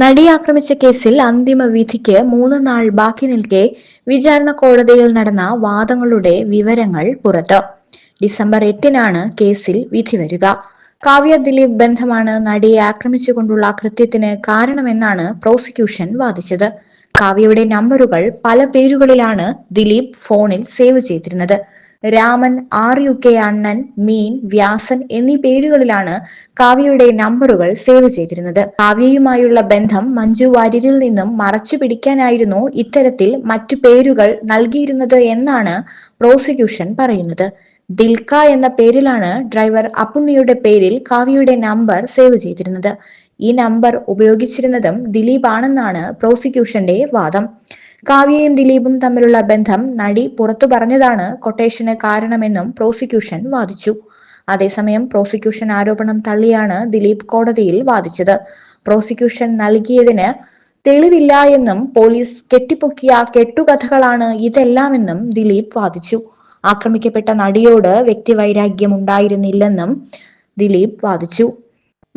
നടിയെ ആക്രമിച്ച കേസിൽ അന്തിമ വിധിക്ക് മൂന്ന് നാൾ ബാക്കി നിൽക്കെ വിചാരണ കോടതിയിൽ നടന്ന വാദങ്ങളുടെ വിവരങ്ങൾ പുറത്ത്. ഡിസംബർ എട്ടിനാണ് കേസിൽ വിധി വരിക. കാവ്യ ദിലീപ് ബന്ധമാണ് നടിയെ ആക്രമിച്ചുകൊണ്ടുള്ള കൃത്യത്തിന് കാരണമെന്നാണ് പ്രോസിക്യൂഷൻ വാദിച്ചത്. കാവ്യയുടെ നമ്പറുകൾ പല പേരുകളിലാണ് ദിലീപ് ഫോണിൽ സേവ് ചെയ്തിരുന്നത്. രാമൻ ആർ യു കെ അണ്ണൻ മീൻ വ്യാസൻ എന്നീ പേരുകളിലാണ് കാവ്യയുടെ നമ്പറുകൾ സേവ് ചെയ്തിരുന്നത്. കാവ്യയുമായുള്ള ബന്ധം മഞ്ജു വാര്യരിൽ നിന്നും മറച്ചു പിടിക്കാനായിരുന്നു ഇത്തരത്തിൽ മറ്റു പേരുകൾ നൽകിയിരുന്നത് എന്നാണ് പ്രോസിക്യൂഷൻ പറയുന്നത്. ദിൽക എന്ന പേരിലാണ് ഡ്രൈവർ അപ്പുണ്ണിയുടെ പേരിൽ കാവ്യയുടെ നമ്പർ സേവ് ചെയ്തിരുന്നത്. ഈ നമ്പർ ഉപയോഗിച്ചിരുന്നതും ദിലീപ് ആണെന്നാണ് പ്രോസിക്യൂഷന്റെ വാദം. കാവ്യയും ദിലീപും തമ്മിലുള്ള ബന്ധം നടി പുറത്തു പറഞ്ഞതാണ് കൊട്ടേഷന് കാരണമെന്നും പ്രോസിക്യൂഷൻ വാദിച്ചു. അതേസമയം പ്രോസിക്യൂഷൻ ആരോപണം തള്ളിയാണ് ദിലീപ് കോടതിയിൽ വാദിച്ചത്. പ്രോസിക്യൂഷൻ നൽകിയതിന് തെളിവില്ല എന്നും പോലീസ് കെട്ടിപ്പൊക്കിയ കെട്ടുകഥകളാണ് ഇതെല്ലാമെന്നും ദിലീപ് വാദിച്ചു. ആക്രമിക്കപ്പെട്ട നടിയോട് വ്യക്തിവൈരാഗ്യം ഉണ്ടായിരുന്നില്ലെന്നും ദിലീപ് വാദിച്ചു.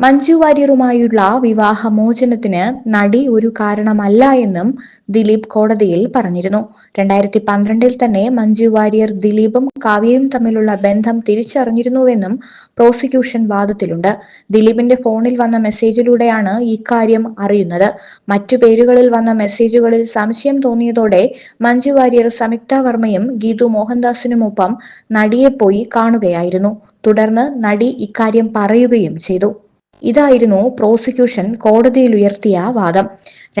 മഞ്ജു വാര്യറുമായുള്ള വിവാഹമോചനത്തിന് നടി ഒരു കാരണമല്ല എന്നും ദിലീപ് കോടതിയിൽ പറഞ്ഞിരുന്നു. രണ്ടായിരത്തി പന്ത്രണ്ടിൽ തന്നെ മഞ്ജു വാര്യർ ദിലീപും കാവ്യയും തമ്മിലുള്ള ബന്ധം തിരിച്ചറിഞ്ഞിരുന്നുവെന്നും പ്രോസിക്യൂഷൻ വാദത്തിലുണ്ട്. ദിലീപിന്റെ ഫോണിൽ വന്ന മെസ്സേജിലൂടെയാണ് ഇക്കാര്യം അറിയുന്നത്. മറ്റു പേരുകളിൽ വന്ന മെസ്സേജുകളിൽ സംശയം തോന്നിയതോടെ മഞ്ജു വാര്യർ സംയുക്ത വർമ്മയും ഗീതു മോഹൻദാസിനുമൊപ്പം നടിയെ പോയി കാണുകയായിരുന്നു. തുടർന്ന് നടി ഇക്കാര്യം പറയുകയും ചെയ്തു. ഇതായിരുന്നു പ്രോസിക്യൂഷൻ കോടതിയിൽ ഉയർത്തിയ വാദം.